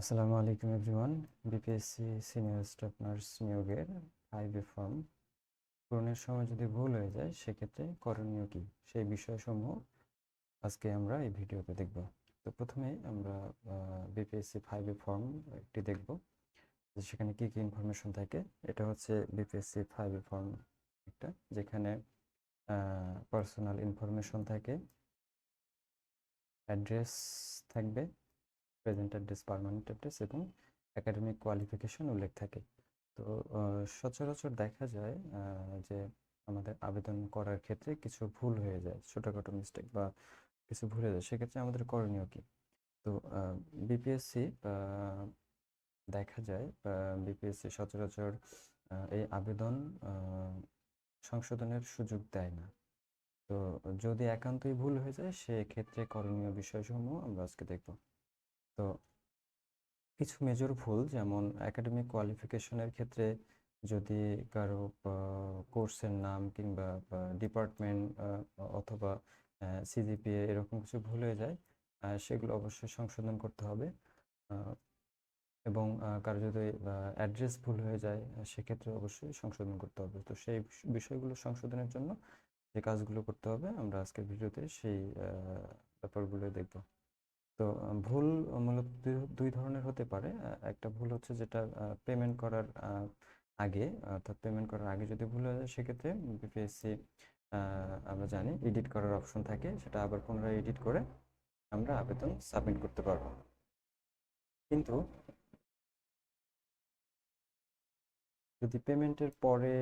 আসসালামু আলাইকুম everyone. BPSC senior staff nurse নিয়োগের আইবি ফর্ম পূরণের সময় যদি ভুল হয়ে যায়, সেক্ষেত্রে করণীয় কী? সেই বিষয়সমূহ আজকে আমরা এই ভিডিওতে দেখব। তো প্রথমে আমরা বিপিএসসি ফাইভে ফর্ম একটি দেখব। যে সেখানে কী কী ইনফরমেশন থাকে? এটা হচ্ছে বিপিএসসি ফাইভে ফর্ম একটা, যেখানে পার্সোনাল ইনফরমেশন থাকে অ্যাড্রেস থাকবে প্রেজেন্ট অ্যাড্রেস পারমানেন্ট অ্যাড্রেস এবং একাডেমিক কোয়ালিফিকেশন উল্লেখ থাকে। তো সচরাচর দেখা যায় যে আমাদের আবেদন করার ক্ষেত্রে কিছু ভুল হয়ে যায়, ছোটোখাটো মিস্টেক বা কিছু ভুল হয়ে যায়, সেক্ষেত্রে আমাদের করণীয় কী? তো বিপিএসসি দেখা যায় বিপিএসসি সচরাচর এই আবেদন সংশোধনের সুযোগ দেয় না। তো, যদি একান্তই ভুল হয়ে যায়, সেক্ষেত্রে করণীয় বিষয়সমূহ আমরা আজকে দেখব। তো কিছু মেজর ভুল, যেমন একাডেমিক কোয়ালিফিকেশনের ক্ষেত্রে যদি কারও কোর্সের নাম কিংবা ডিপার্টমেন্ট অথবা সিজিপিএ এরকম কিছু ভুল হয়ে যায় সেগুলো অবশ্যই সংশোধন করতে হবে। এবং কারও যদি অ্যাড্রেস ভুল হয়ে যায় সেক্ষেত্রে অবশ্যই সংশোধন করতে হবে। তো সেই বিষয়গুলো সংশোধনের জন্য যে কাজগুলো করতে হবে, আমরা আজকের ভিডিওতে সেই ব্যাপারগুলো দেখব। তো, ভুল মূলত দুই ধরনের হতে পারে। একটা ভুল হচ্ছে যেটা পেমেন্ট করার আগে, অর্থাৎ পেমেন্ট করার আগে যদি ভুল হয়ে যায়, সেক্ষেত্রে বিপিএসসি আমরা জানি এডিট করার অপশন থাকে। সেটা আবার পুনরায় এডিট করে আমরা আবেদন সাবমিট করতে পারব। কিন্তু যদি পেমেন্টের পরে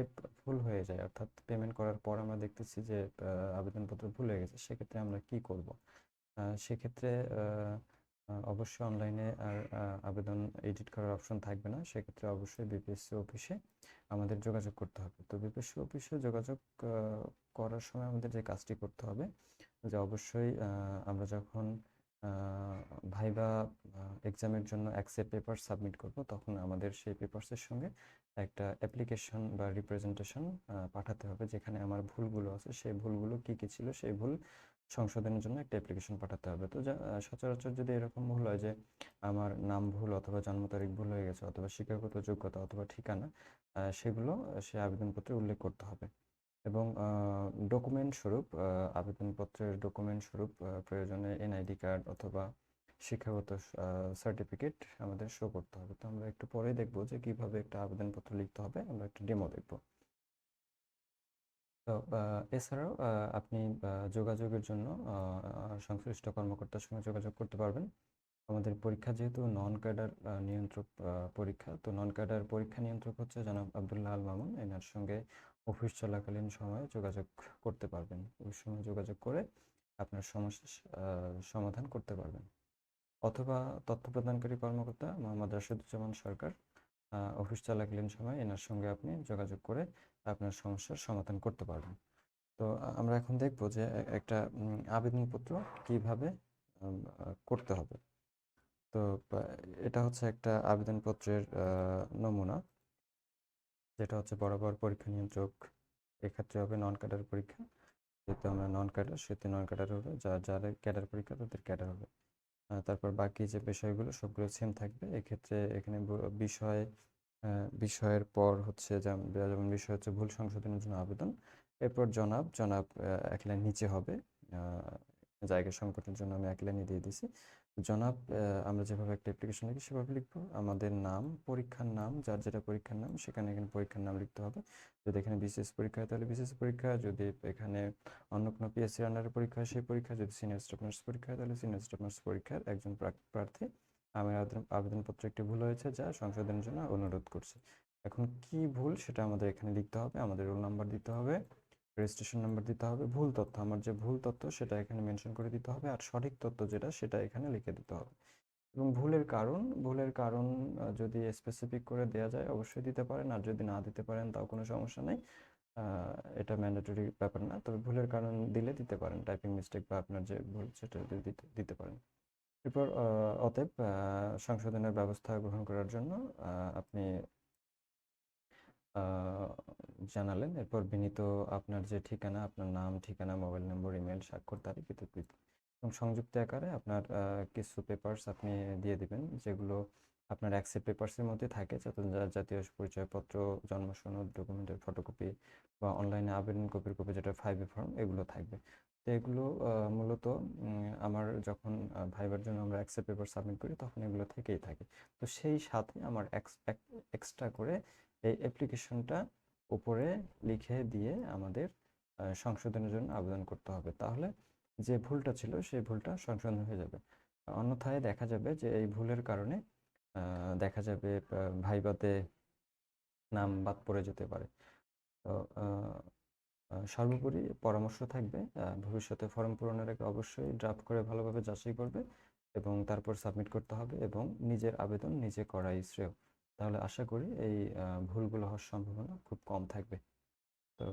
ভুল হয়ে যায়, অর্থাৎ পেমেন্ট করার পর আমরা দেখতেছি যে আবেদনপত্র ভুল হয়ে গেছে, সেক্ষেত্রে আমরা কি করব? সেক্ষেত্রে অবশ্যই অনলাইনে আর আবেদন এডিট করার অপশন থাকবে না। সেক্ষেত্রে অবশ্যই বিপিএসসি অফিসে আমাদের যোগাযোগ করতে হবে। তো বিপিএসসি অফিসে যোগাযোগ করার সময় আমাদের যে কাজটি করতে হবে, যে অবশ্যই আমরা যখন ভাইবা এক্সামের জন্য অ্যাকসেপ্ট পেপার সাবমিট করব। তখন আমাদের সেই পেপারসের সঙ্গে একটা অ্যাপ্লিকেশন বা রিপ্রেজেন্টেশন পাঠাতে হবে, যেখানে আমার ভুলগুলো আছে, সেই ভুলগুলো কী কী ছিল, সেই ভুল সংশোধনের জন্য একটা অ্যাপ্লিকেশন পাঠাতে হবে। তো সচরাচর যদি এরকম ভুল হয় যে আমার নাম ভুল অথবা জন্ম তারিখ ভুল হয়ে গেছে, অথবা শিক্ষাগত যোগ্যতা অথবা ঠিকানা সেগুলো সে আবেদনপত্রে উল্লেখ করতে হবে। এবং ডকুমেন্ট স্বরূপ আবেদনপত্রের ডকুমেন্ট স্বরূপ প্রয়োজনে এনআইডি কার্ড অথবা শিক্ষাগত সার্টিফিকেট আমাদের শো করতে হবে। তো আমরা একটু পরে দেখব যে কীভাবে একটা আবেদনপত্র লিখতে হবে। আমরা একটা ডেমো দেখব। তো এছাড়াও আপনি যোগাযোগের জন্য সংশ্লিষ্ট কর্মকর্তার সঙ্গে যোগাযোগ করতে পারবেন। আমাদের পরীক্ষা যেহেতু নন ক্যাডার নিয়ন্ত্রক পরীক্ষা, তো নন ক্যাডার পরীক্ষা নিয়ন্ত্রক হচ্ছে জনাব আবদুল্লাহ আল মামুন। এনার সঙ্গে অফিস চলাকালীন সময়ে যোগাযোগ করতে পারবেন। ওই সময় যোগাযোগ করে আপনার সমস্যা সমাধান করতে পারবেন। অথবা তথ্য প্রদানকারী কর্মকর্তা মোহাম্মদ রাশেদুজ্জামান সরকার অফিস চলাকালীন সময় এনার সঙ্গে আপনি যোগাযোগ করে আপনার সমস্যার সমাধান করতে পারবেন। তো আমরা এখন দেখব যে একটা আবেদনপত্র কীভাবে করতে হবে। তো এটা হচ্ছে একটা আবেদনপত্রের নমুনা। যেটা হচ্ছে বরাবর পরীক্ষা নিয়ন্ত্রক, এক্ষেত্রে হবে নন ক্যাডার পরীক্ষা। যেহেতু আমরা নন ক্যাডার সেহেতু নন ক্যাডার হবে। যা যাদের ক্যাডার পরীক্ষা, তাদের ক্যাডার হবে। তারপর বাকি যে বিষয়গুলো, সবগুলো সেম থাকবে। এক্ষেত্রে এখানে বিষয় বিষয়ের পর হচ্ছে যেমন বিষয় হচ্ছে ভুল সংশোধনের জন্য আবেদন। এরপর জনাব জনাব এক লাইন নিচে হবে। জায়গা সংকটের জন্য আমি এক লাইনে দিয়ে দিছি। জনাব আমরা যেভাবে একটা অ্যাপ্লিকেশন লিখি সেভাবে লিখব। আমাদের নাম, পরীক্ষার নাম, যার যেটা পরীক্ষার নাম, সেখানে এখানে পরীক্ষার নাম লিখতে হবে। যদি এখানে বিশেষ পরীক্ষা হয়, তাহলে বিশেষ পরীক্ষা। যদি এখানে অন্য কোনো পিএসসি আন্ডারের পরীক্ষা হয়, সেই পরীক্ষা। যদি সিনিয়র স্টাফ নার্স পরীক্ষা হয়, তাহলে সিনিয়র স্টাফ নার্স পরীক্ষার একজন প্রার্থী আমার আবেদনপত্র একটি ভুল হয়েছে, যা সংশোধনের জন্য অনুরোধ করছে। এখন কি ভুল সেটা আমাদের এখানে লিখতে হবে, আমাদের রোল নাম্বার দিতে হবে। রেজিস্ট্রেশন নাম্বার দিতে হবে, ভুল তথ্য, আমার যে ভুল তথ্য সেটা এখানে মেনশন করে দিতে হবে আর সঠিক তথ্য যেটা সেটা এখানে লিখে দিতে হবে। এবং ভুলের কারণ ভুলের কারণ যদি স্পেসিফিক করে দেওয়া যায় অবশ্যই দিতে পারেন, আর যদি না দিতে পারেন তাও কোনো সমস্যা নেই। এটা ম্যান্ডেটরি ব্যাপার না, তবে ভুলের কারণ দিলে দিতে পারেন টাইপিং মিস্টেক বা আপনার যে ভুল সেটা দিতে দিতে পারেন। এরপর অতএব সংশোধনের ব্যবস্থা গ্রহণ করার জন্য আপনি জানালেন। এরপর বিনীত আপনার যে ঠিকানা, আপনার নাম, ঠিকানা, মোবাইল নম্বর, ইমেল, স্বাক্ষর, তারিখ ইত্যাদি এবং সংযুক্ত আকারে আপনার কিছু পেপার্স আপনি দিয়ে দিবেন, যেগুলো আপনার অ্যাক্সেপ পেপার্সের মধ্যে থাকে। জাতীয় পরিচয়পত্র জন্ম সনদ ডকুমেন্টের ফটোকপি বা অনলাইনে আবেদন কপির কপি যেটা ফাইভ এ ফর্ম এগুলো থাকবে। তো এগুলো মূলত আমার যখন ভাইবার জন্য আমরা অ্যাক্সেপ পেপার সাবমিট করি, তখন এগুলো থেকেই থাকে। তো সেই সাথে আমার এক্সট্রা করে এই অ্যাপ্লিকেশনটা উপরে লিখে দিয়ে আমাদের সংশোধনের জন্য আবেদন করতে হবে। তাহলে যে ভুলটা ছিল, সেই ভুলটা সংশোধন হয়ে যাবে। অন্যথায় দেখা যাবে যে এই ভুলের কারণে দেখা যাবে ভাইবাতে নাম বাদ পড়ে যেতে পারে। তো সর্বোপরি পরামর্শ থাকবে ভবিষ্যতে ফর্ম পূরণের আগে অবশ্যই ড্রাফট করে ভালোভাবে যাচাই করবে এবং তারপর সাবমিট করতে হবে এবং নিজের আবেদন নিজে করাই শ্রেয়। তাহলে আশা করি এই ভুলগুলো হওয়ার সম্ভাবনা খুব কম থাকবে। তো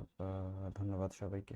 ধন্যবাদ সবাইকে।